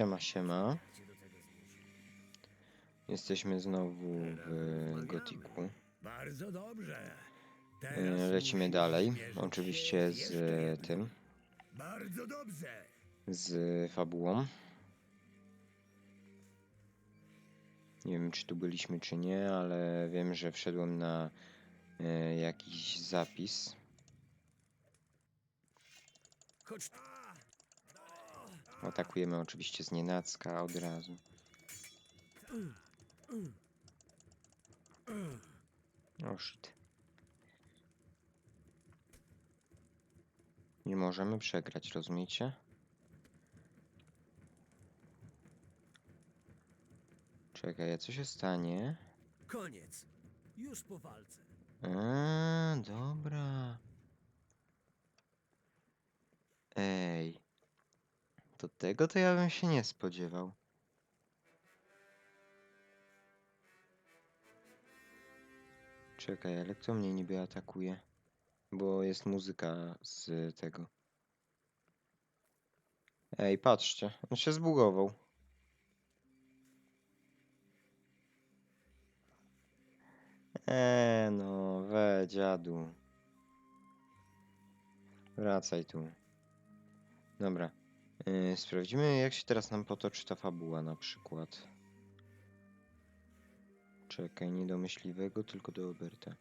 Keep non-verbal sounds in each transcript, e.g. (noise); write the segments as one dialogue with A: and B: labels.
A: Siema, siema. Jesteśmy znowu w Gotiku.
B: Bardzo dobrze.
A: E, Lecimy dalej. Oczywiście z tym,
B: Bardzo dobrze.
A: z fabułą. Nie wiem, czy tu byliśmy, czy nie, ale wiem, że wszedłem na e, jakiś zapis.
B: Chodź.
A: Atakujemy oczywiście z nienacka od razu. O shit. Nie możemy przegrać, rozumiecie? Czekaj, a co się stanie?
B: Koniec. Już po walce.
A: A, dobra. Ej. Do tego to ja bym się nie spodziewał. Czekaj, ale kto mnie niby atakuje? Bo jest muzyka z tego. Ej, patrzcie, on się zbugował. Eee, no, we, dziadu. Wracaj tu. Dobra. Yy, sprawdzimy, jak się teraz nam potoczy ta fabuła na przykład. Czekaj, nie do myśliwego, tylko do Oberta.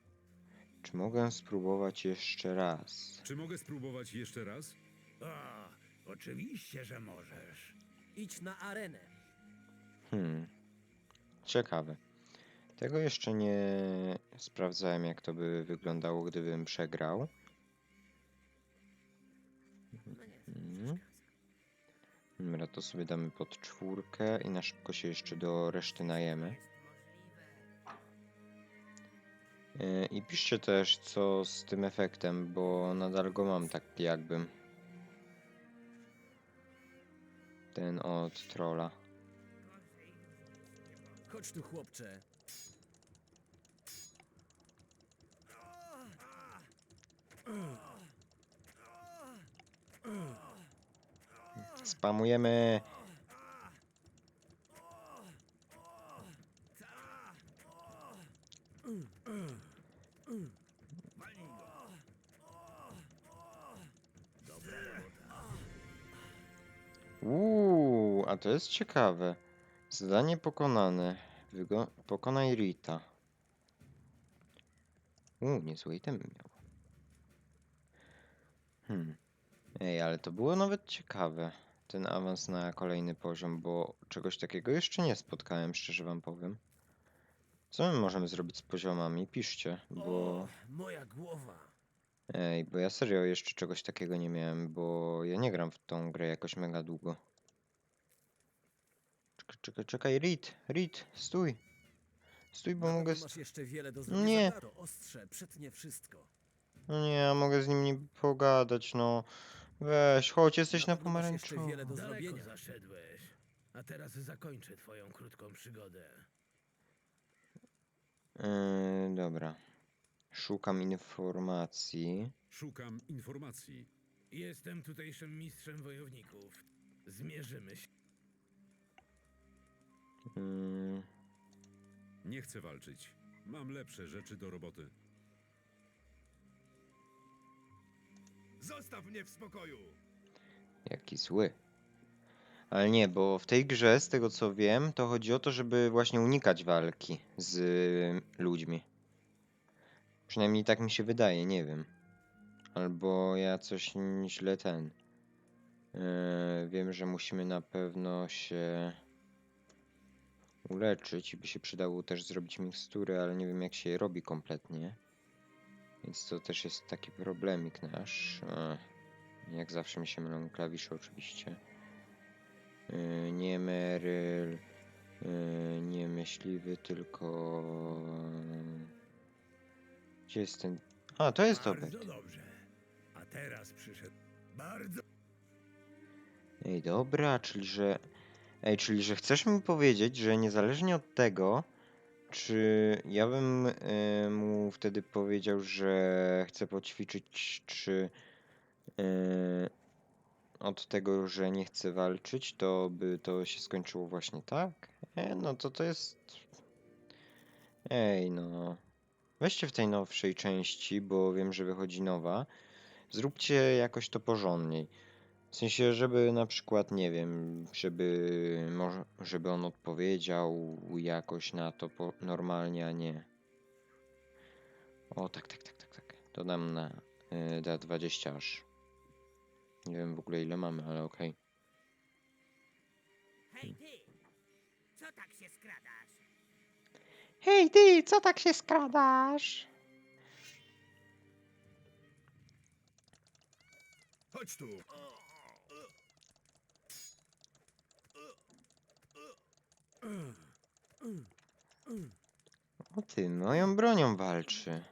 A: Czy mogę spróbować jeszcze raz?
C: Czy mogę spróbować jeszcze raz?
B: O, oczywiście, że możesz.
D: Idź na arenę.
A: Hmm. Ciekawe. Tego jeszcze nie sprawdzałem, jak to by wyglądało, gdybym przegrał. Dobra, to sobie damy pod czwórkę i na szybko się jeszcze do reszty najemy. Yy, I piszcie też, co z tym efektem, bo nadal go mam tak jakbym. Ten od trolla.
D: Chodź tu, chłopcze.
A: Spamujemy! Uuu, a to jest ciekawe. Zadanie pokonane. Wygo pokonaj Rita. Uuu, niezłe itemy miał. Hmm. Ej, ale to było nawet ciekawe. Ten awans na kolejny poziom, bo czegoś takiego jeszcze nie spotkałem, szczerze wam powiem. Co my możemy zrobić z poziomami? Piszcie, bo...
D: O, moja głowa.
A: Ej, bo ja serio jeszcze czegoś takiego nie miałem, bo ja nie gram w tą grę jakoś mega długo. Czekaj, czekaj, czekaj, Reed, Reed, stój. Stój, bo mogę...
D: Masz jeszcze wiele do
A: Nie.
D: ostrze przetnie wszystko.
A: No nie, ja mogę z nim nie pogadać, no. Weź, chodź, jesteś na,
D: masz jeszcze
A: pomarańczowo.
D: wiele do
B: Daleko
D: zrobienia.
B: zaszedłeś. A teraz zakończę twoją krótką przygodę.
A: Yy, dobra. Szukam informacji.
C: Szukam informacji.
B: Jestem tutejszym mistrzem wojowników. Zmierzymy się.
A: Yy,
C: Nie chcę walczyć. Mam lepsze rzeczy do roboty.
B: Zostaw mnie w spokoju!
A: jaki zły. Ale nie, bo w tej grze, z tego co wiem, to chodzi o to, żeby właśnie unikać walki z ludźmi. Przynajmniej tak mi się wydaje, nie wiem. Albo ja coś źle ten. Yy, wiem, że musimy na pewno się uleczyć i by się przydało też zrobić mikstury, ale nie wiem jak się je robi kompletnie. Więc to też jest taki problemik nasz. Ech, jak zawsze mi się mylą klawisze oczywiście. Yy, nie Meryl, yy, nie myśliwy, tylko... Gdzie jest ten... A, to jest
B: Bardzo
A: Obert.
B: dobrze. A teraz przyszedł. Bardzo.
A: Ej, dobra, czyli że... Ej, czyli że chcesz mi powiedzieć, że niezależnie od tego, czy ja bym y, mu wtedy powiedział, że chcę poćwiczyć, czy... y, od tego, że nie chce walczyć, to by to się skończyło właśnie tak? E, no to to jest... Ej, no. Weźcie w tej nowszej części, bo wiem, że wychodzi nowa. Zróbcie jakoś to porządniej. W sensie, żeby na przykład, nie wiem, żeby, może, żeby on odpowiedział jakoś na to po, normalnie, a nie. O, tak, tak, tak, tak, tak. Dodam na y, da 20 aż. Nie wiem w ogóle ile mamy, ale okej.
B: Hej ty! Co tak się skradasz?
A: Hej ty, co tak się skradasz?
C: Chodź tu!
A: O ty, moją bronią walczy.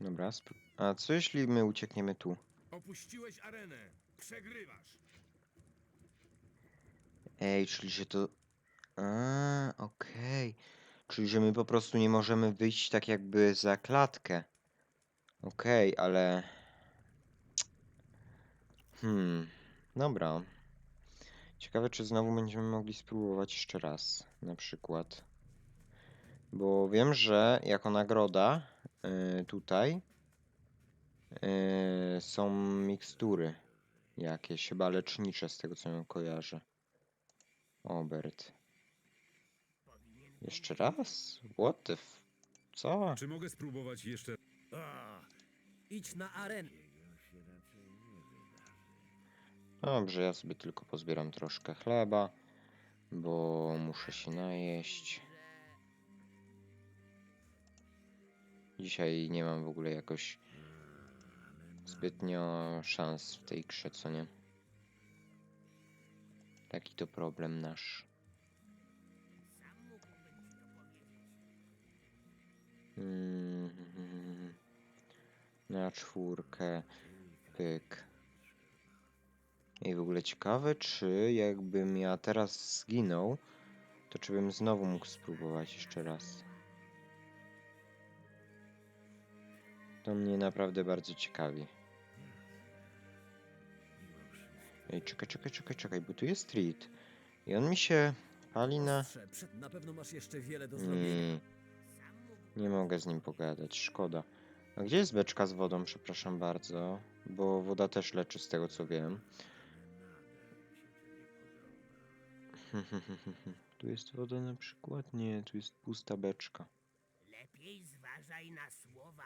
A: Dobra, sp- a co jeśli my uciekniemy tu?
C: Opuściłeś arenę. Przegrywasz.
A: Ej, czyli że to... A, okej. Czyli, że my po prostu nie możemy wyjść tak jakby za klatkę. Okej, ale... Hmm, dobra. Ciekawe, czy znowu będziemy mogli spróbować jeszcze raz, na przykład. Bo wiem, że jako nagroda y, tutaj y, są mikstury jakieś, chyba lecznicze z tego co ją kojarzę. Obert. Jeszcze raz? What the f... Co?
C: Czy mogę spróbować jeszcze?
D: A, idź na arenę.
A: Dobrze, ja sobie tylko pozbieram troszkę chleba, bo muszę się najeść. Dzisiaj nie mam w ogóle jakoś zbytnio szans w tej grze, co nie? Taki to problem nasz. Mm, Na czwórkę. Pyk. I w ogóle ciekawe, czy jakbym ja teraz zginął, to czy bym znowu mógł spróbować jeszcze raz. To mnie naprawdę bardzo ciekawi. Ej, czekaj, czekaj, czekaj, czekaj, bo tu jest street. I on mi się pali na...
D: Ostrze, przed, na pewno masz jeszcze wiele do zrobienia.
A: Mm, nie mogę z nim pogadać, szkoda. A gdzie jest beczka z wodą, przepraszam bardzo? Bo woda też leczy z tego co wiem. Tu jest woda na przykład? Nie, tu jest pusta beczka.
B: Lepiej zważaj na słowa.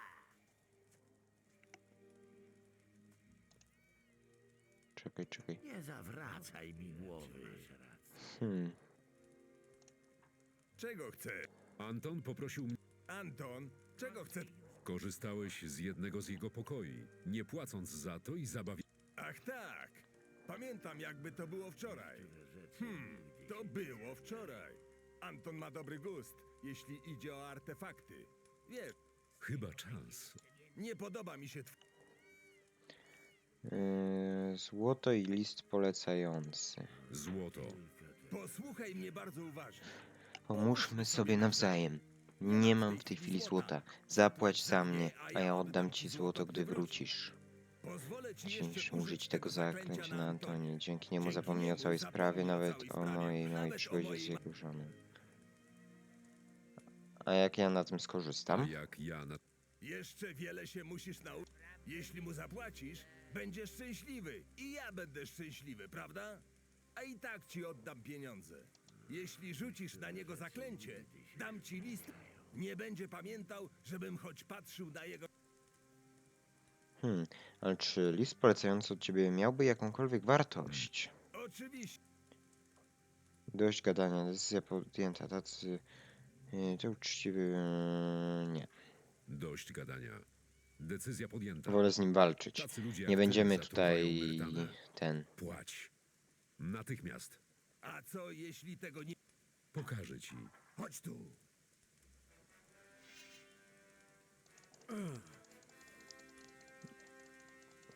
A: Czekaj, czekaj.
B: Nie zawracaj mi głowy.
A: Hmm.
C: Czego chcę? Anton poprosił mnie.
E: Anton, czego chce?
C: Korzystałeś z jednego z jego pokoi, nie płacąc za to i zabawi.
E: Ach tak, pamiętam jakby to było wczoraj. Hmm, to było wczoraj. Anton ma dobry gust, jeśli idzie o artefakty. Wiesz,
C: Chyba czas.
E: nie podoba mi się tw...
A: Yy, złoto i list polecający.
C: Złoto.
E: Posłuchaj mnie bardzo uważnie.
A: Pomóżmy sobie nawzajem. Nie mam w tej chwili złota. Zapłać za mnie, a ja oddam ci złoto, gdy wrócisz. Musisz użyć tego
E: zaklęcia
A: na Antonie. Dzięki niemu zapomnij o całej sprawie, nawet o mojej małej przygodzie z jego żoną. A jak ja na tym skorzystam?
C: jak ja na...
E: Jeszcze wiele się musisz nauczyć. Jeśli mu zapłacisz, będziesz szczęśliwy i ja będę szczęśliwy, prawda? A i tak ci oddam pieniądze. Jeśli rzucisz na niego zaklęcie, dam ci list. Nie będzie pamiętał, żebym choć patrzył na jego.
A: Hmm, ale czy list polecający od ciebie miałby jakąkolwiek wartość?
E: Oczywiście.
A: Dość gadania, decyzja podjęta, tacy... yy, To uczciwy... yy, Nie.
C: Dość gadania. Decyzja podjęta.
A: Wolę z nim walczyć.
C: Tacy ludzie jak
A: Nie będziemy tutaj... Ten...
C: Płać. Natychmiast.
E: A co jeśli tego nie.
C: Pokażę ci.
E: Chodź tu.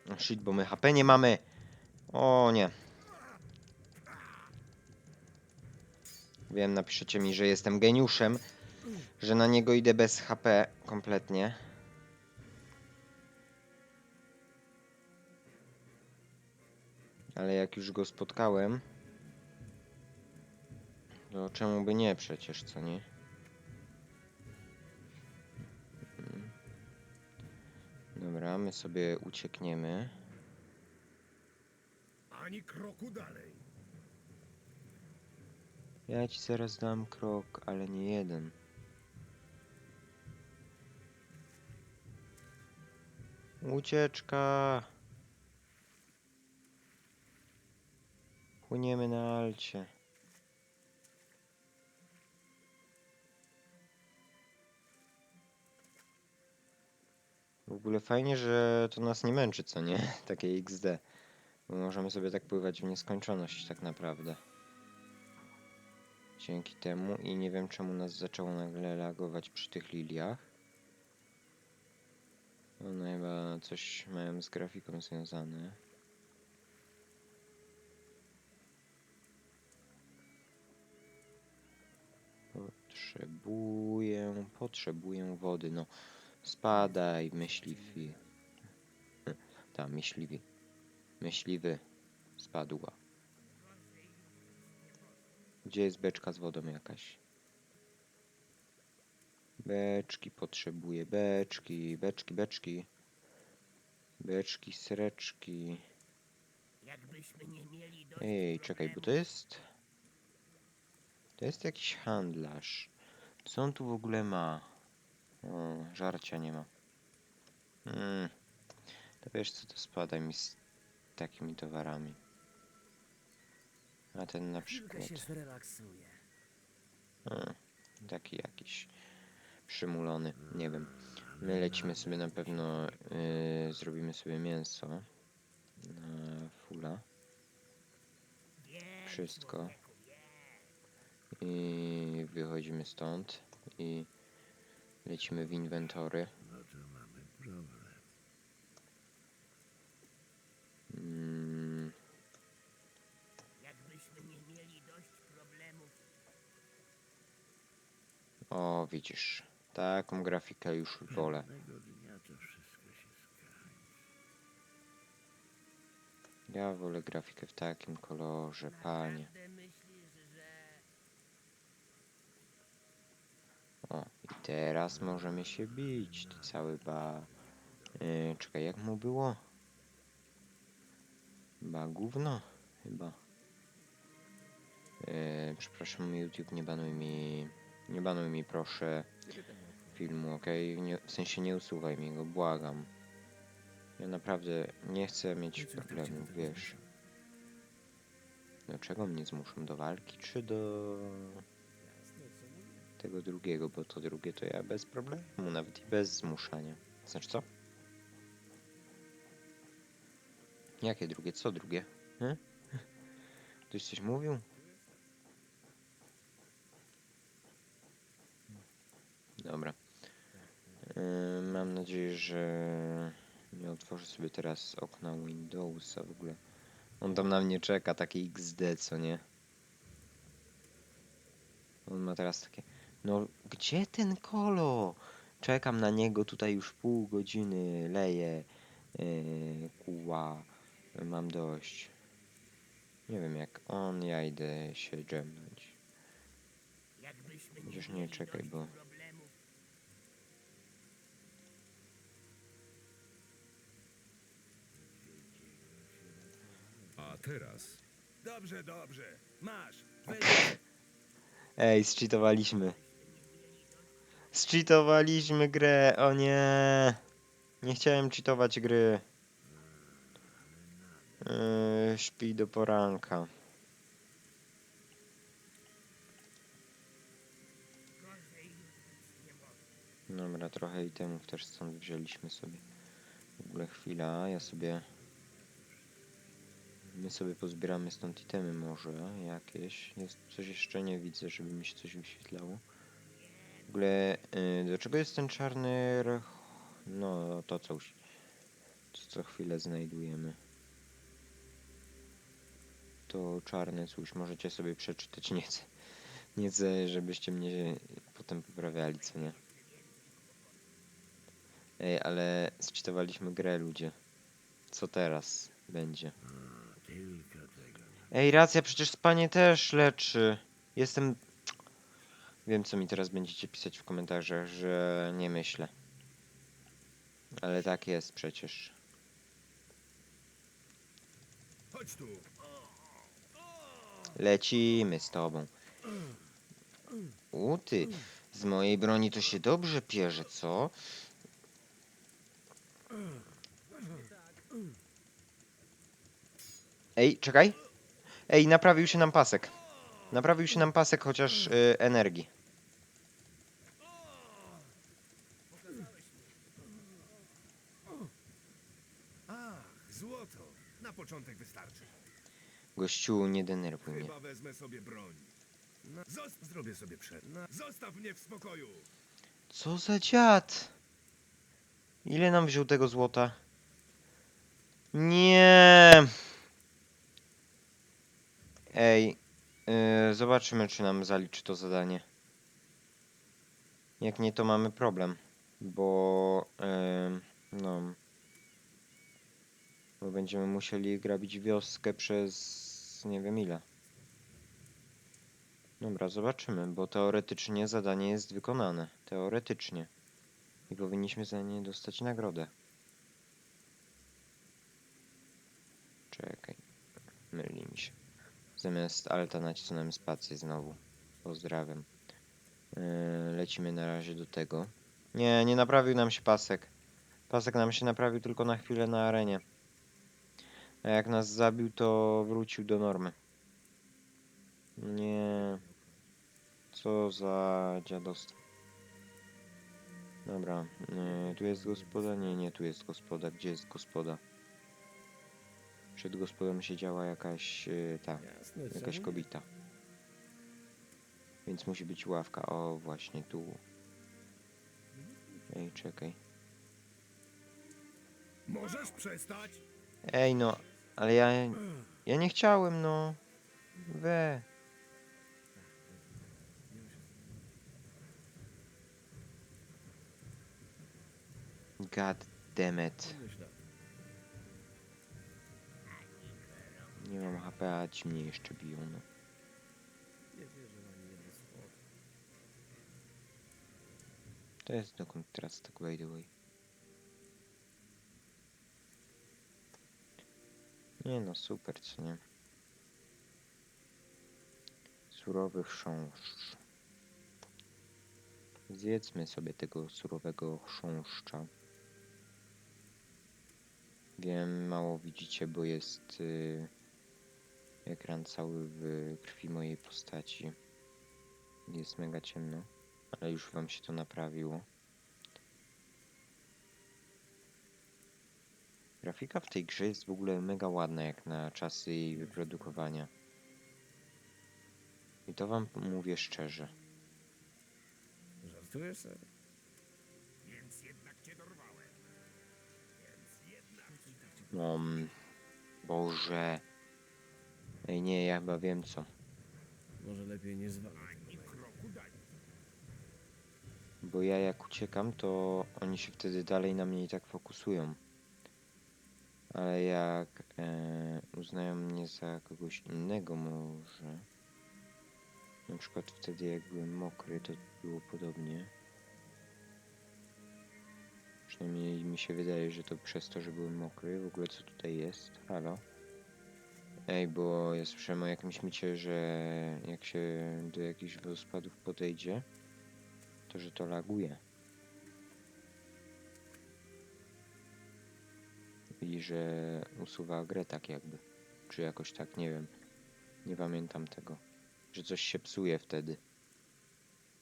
A: No shit, bo my HP nie mamy. O nie. Wiem, napiszecie mi, że jestem geniuszem, że na niego idę bez HP kompletnie. Ale jak już go spotkałem, to czemu by nie przecież, co nie? Dobra, my sobie uciekniemy.
E: Ani kroku dalej.
A: Ja ci zaraz dam krok, ale nie jeden. Ucieczka! Płyniemy na alcie. Ogóle fajnie, że to nas nie męczy, co nie? (laughs) Takie XD. Bo możemy sobie tak pływać w nieskończoność tak naprawdę dzięki temu i nie wiem czemu nas zaczęło nagle lagować przy tych liliach. One chyba coś mają z grafiką związane. Potrzebuję, potrzebuję wody, no. Spadaj, myśliwi. Tam, myśliwi. Myśliwy. Spadła. Gdzie jest beczka z wodą jakaś? Beczki potrzebuję, beczki, beczki, beczki. Beczki, sreczki. Ej, czekaj, bo to jest... To jest jakiś handlarz. Co on tu w ogóle ma? O, żarcia nie ma. Mm. To wiesz co, to spadaj mi z takimi towarami. A ten na przykład.
D: się zrelaksuję.
A: A, taki jakiś przymulony, nie wiem. My lecimy sobie na pewno, yy, zrobimy sobie mięso na fula. Wszystko. I wychodzimy stąd i lecimy w inwentory. Mm,
B: Jakbyśmy nie mieli dość problemów.
A: o, widzisz, taką grafikę już wolę. Ja wolę grafikę w takim kolorze, panie.
B: Naprawdę myślisz, że...
A: O, i teraz możemy się bić, ty cały ba... Yy, czekaj, jak mu było? Ba gówno? Chyba. Yy, przepraszam, YouTube, nie banuj mi... Nie banuj mi, proszę, filmu, okej? Nie- W sensie nie usuwaj mi go, błagam. Ja naprawdę nie chcę mieć problemów, wiesz. Do czego mnie zmuszą? Do walki, czy do tego drugiego, bo to drugie to ja bez problemu, nawet i bez zmuszania. Znaczy co? Jakie drugie? Co drugie? He? Ktoś coś mówił? Dobra. Yy, mam nadzieję, że nie otworzę sobie teraz okna Windowsa w ogóle. On tam na mnie czeka, takie XD, co nie? On ma teraz takie. No, gdzie ten kolo? Czekam na niego tutaj już pół godziny, leję. Yy, kuła. Mam dość. Nie wiem jak on, ja idę się dżemnąć.
B: Jakbyśmy
A: Chociaż nie, czekaj, bo-.
C: A teraz
E: Dobrze, dobrze. Masz. Weź
A: Ej, zcheatowaliśmy. Zcheatowaliśmy grę, o nie. Nie chciałem cheatować gry. Yy, śpi do poranka. Dobra, trochę itemów też stąd wzięliśmy sobie. W ogóle chwila, ja sobie... My sobie pozbieramy stąd itemy może jakieś. Jest coś jeszcze nie widzę, żeby mi się coś wyświetlało. W ogóle, yy, do czego jest ten czarny... No, to coś. Co co chwilę znajdujemy. To czarne coś, możecie sobie przeczytać, nie chcę. Nie chcę, żebyście mnie potem poprawiali, co nie. Ej, ale zczytowaliśmy grę, ludzie. Co teraz będzie?
B: Tego.
A: Ej, racja, przecież spanie też leczy. Jestem... Wiem, co mi teraz będziecie pisać w komentarzach, że nie myślę. Ale tak jest przecież.
E: Chodź tu.
A: Lecimy z tobą. U ty, z mojej broni to się dobrze pierze, co? Ej, czekaj. Ej, naprawił się nam pasek. Naprawił się nam pasek chociaż y, energii.
E: Ach, złoto. Na początek wystarczy.
A: Gościu, nie denerwuj mnie.
E: Chyba wezmę sobie broń. Na... Zos... Zrobię sobie przed. Na... Zostaw mnie w spokoju.
A: Co za dziad? Ile nam wziął tego złota? Nie. Ej, yy, zobaczymy, czy nam zaliczy to zadanie. Jak nie, to mamy problem, bo yy, no, bo będziemy musieli grabić wioskę przez nie wiem ile. Dobra, zobaczymy, bo teoretycznie zadanie jest wykonane. Teoretycznie. I powinniśmy za nie dostać nagrodę. Czekaj. Myli mi się. Zamiast alta nacisnąłem spację znowu. Pozdrawiam. Yy, lecimy na razie do tego. Nie, nie naprawił nam się pasek. Pasek nam się naprawił tylko na chwilę na arenie. A jak nas zabił, to wrócił do normy. Nie. Co za dziadostwo. Dobra, yy, tu jest gospoda? Nie, nie, tu jest gospoda. Gdzie jest gospoda? Przed gospodą siedziała jakaś yy, ta,
B: Jasne,
A: jakaś kobieta. Więc musi być ławka. O, właśnie tu. Ej, czekaj.
E: Możesz przestać?
A: Ej, no, ale ja, ja nie chciałem, no. We. God damn it. Nie mam HP, a ci mnie jeszcze biją, no. To jest dokąd teraz tak by the way. Nie no, super, co nie? Surowy chrząszcz. Zjedzmy sobie tego surowego chrząszcza. Wiem, mało widzicie, bo jest y, ekran cały w krwi mojej postaci. Jest mega ciemno, ale już wam się to naprawiło. Grafika w tej grze jest w ogóle mega ładna jak na czasy jej wyprodukowania. I to wam mówię szczerze.
B: Żartujesz sobie?
E: Więc jednak cię dorwałem. Więc jednak...
A: No, mm, Boże. Ej, nie, ja chyba wiem co.
B: Może lepiej nie
E: dalej.
A: Bo ja jak uciekam, to oni się wtedy dalej na mnie i tak fokusują. Ale jak e, uznają mnie za kogoś innego może. Na przykład wtedy jak byłem mokry, to było podobnie. Przynajmniej mi się wydaje, że to przez to, że byłem mokry. W ogóle co tutaj jest? Halo? Ej, bo ja słyszałem o jakimś micie, że jak się do jakichś wodospadów podejdzie, to że to laguje. Że usuwa grę tak jakby. Czy jakoś tak, nie wiem. Nie pamiętam tego. Że coś się psuje wtedy.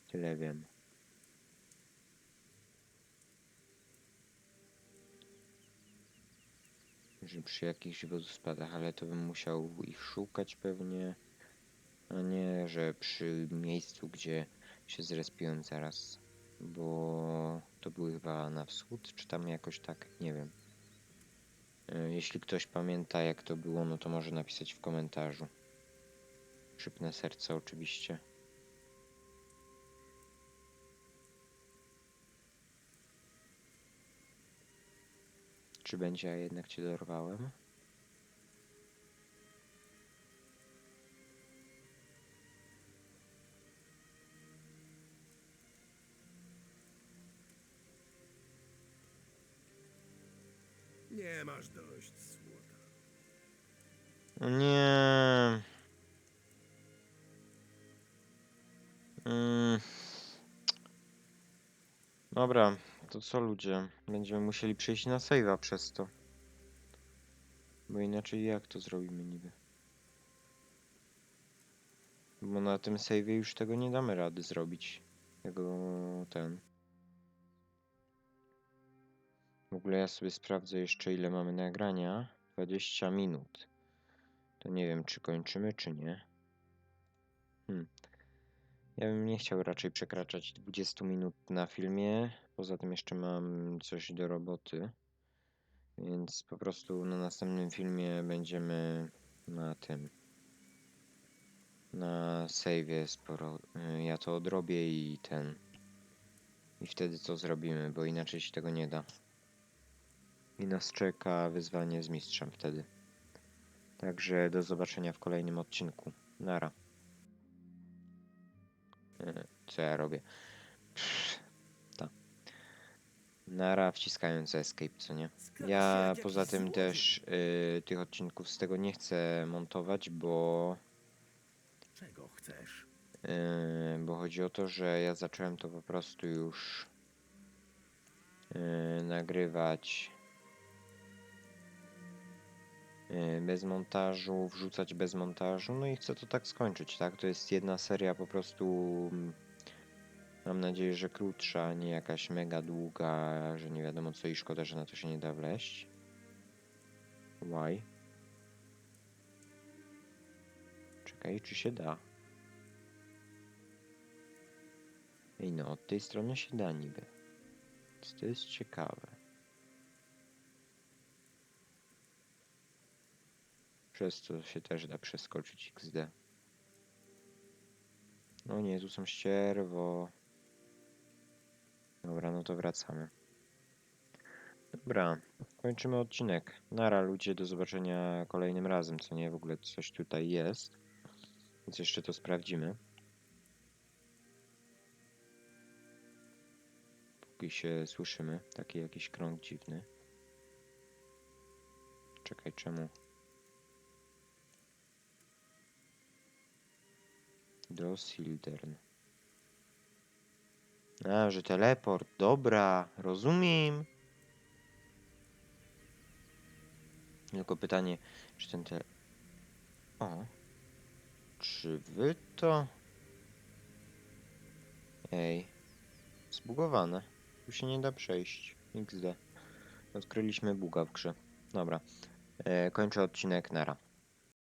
A: Tyle wiem. Że przy jakichś wodospadach, ale to bym musiał ich szukać pewnie. A nie, że przy miejscu, gdzie się zrespiłem zaraz. Bo to były chyba na wschód, czy tam jakoś tak, nie wiem. E, Jeśli ktoś pamięta jak to było, no to może napisać w komentarzu. Szybne serce oczywiście. Czy będzie, a jednak cię dorwałem?
E: Masz dość złota.
A: O Nie. Mm. Dobra, to co ludzie? Będziemy musieli przejść na save'a przez to. Bo inaczej jak to zrobimy niby? Bo na tym save'ie już tego nie damy rady zrobić. Tego ten. W ogóle ja sobie sprawdzę jeszcze ile mamy nagrania. 20 minut. To nie wiem, czy kończymy, czy nie. Hmm. Ja bym nie chciał raczej przekraczać 20 minut na filmie. Poza tym jeszcze mam coś do roboty. Więc po prostu na następnym filmie będziemy na tym. Na save'ie sporo. y, Ja to odrobię i ten. I wtedy to zrobimy, bo inaczej się tego nie da. I nas czeka wyzwanie z mistrzem wtedy. Także do zobaczenia w kolejnym odcinku. Nara. E, Co ja robię? Ta. Nara wciskając escape, co nie? Ja poza tym też y, tych odcinków z tego nie chcę montować, bo
B: Czego chcesz?
A: Yy, bo chodzi o to, że ja zacząłem to po prostu już yy, nagrywać bez montażu, wrzucać bez montażu, no i chcę to tak skończyć, tak? To jest jedna seria po prostu, mm, mam nadzieję, że krótsza, nie jakaś mega długa, że nie wiadomo co i szkoda, że na to się nie da wleść. Why? Czekaj, czy się da? Ej, no, od tej strony się da niby. To jest ciekawe. Przez to się też da przeskoczyć XD. No nie, tu są ścierwo. Dobra, no to wracamy. Dobra, kończymy odcinek. Nara ludzie, do zobaczenia kolejnym razem, co nie? W ogóle coś tutaj jest. Więc jeszcze to sprawdzimy. póki się słyszymy. Taki jakiś krąg dziwny. Czekaj, czemu? Do Sildern. A, że teleport. Dobra, rozumiem. Tylko pytanie, czy ten te... O. Czy wy to... Ej. Zbugowane. Tu się nie da przejść. XD. Odkryliśmy buga w grze. Dobra. E, kończę odcinek. Nara.